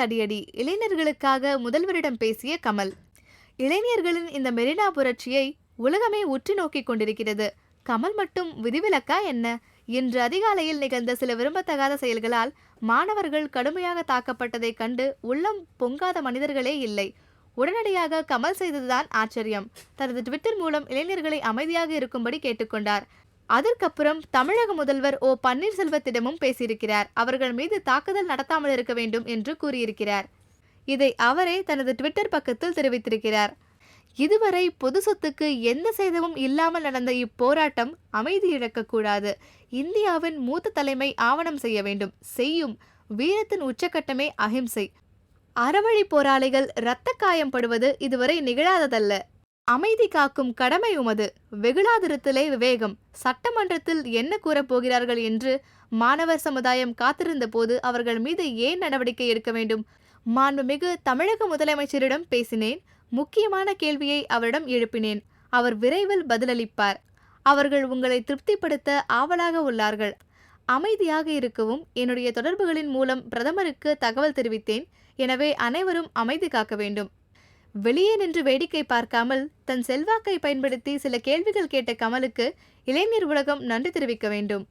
தடியடி. இளைஞர்களுக்காக முதல்வரிடம் பேசிய கமல் இளைஞர்களின் இந்த மெரினா புரட்சியை உலகமே உற்று நோக்கிக் கொண்டிருக்கிறது. கமல் மட்டும் விதிவிலக்கா என்ன? இன்று அதிகாலையில் நிகழ்ந்த சில விரும்பத்தகாத செயல்களால் மாணவர்கள் கடுமையாக தாக்கப்பட்டதை கண்டு உள்ளம் பொங்காத மனிதர்களே இல்லை. உடனடியாக கமல் செய்ததுதான் ஆச்சரியம். தனது ட்விட்டர் மூலம் இளைஞர்களை அமைதியாக இருக்கும்படி கேட்டுக்கொண்டார் அதற்கப்புறம் தமிழக முதல்வர் ஓ பன்னீர்செல்வத்திடமும் பேசியிருக்கிறார். அவர்கள் மீது தாக்குதல் நடத்தாமல் இருக்க வேண்டும் என்று கூறியிருக்கிறார். இதை அவரே தனது ட்விட்டர் பக்கத்தில் தெரிவித்திருக்கிறார். இதுவரை பொது சொத்துக்கு எந்த சேதமும் இல்லாமல் நடந்த இப்போராட்டம் அமைதி இழக்கக்கூடாது. இந்தியாவின் மூத்த தலைமை ஆவணம் செய்ய வேண்டும். செய்யும் வீரத்தின் உச்சக்கட்டமே அகிம்சை அறவழி போராளிகள் இரத்த காயம் படுவது இதுவரை நிகழாததல்ல. அமைதி காக்கும் கடமை உமது. வெகுளாதிருத்தலே விவேகம். சட்டமன்றத்தில் என்ன கூறப் போகிறார்கள் என்று மாணவர் சமுதாயம் காத்திருந்த போது அவர்கள் மீது ஏன் நடவடிக்கை எடுக்க வேண்டும்? மாண்புமிகு தமிழக முதலமைச்சரிடம் பேசினேன். முக்கியமான கேள்வியை அவரிடம் எழுப்பினேன். அவர் விரைவில் பதிலளிப்பார். அவர்கள் உங்களை திருப்திப்படுத்த ஆவலாக உள்ளார்கள். அமைதியாக இருக்கவும் என்னுடைய தொடர்புகளின் மூலம் பிரதமருக்கு தகவல் தெரிவித்தேன். எனவே அனைவரும் அமைதி காக்க வேண்டும். வெளியே நின்று வேடிக்கை பார்க்காமல் தன் செல்வாக்கை பயன்படுத்தி சில கேள்விகள் கேட்ட கமலுக்கு இளைஞர் உலகம் நன்றி தெரிவிக்க வேண்டும்.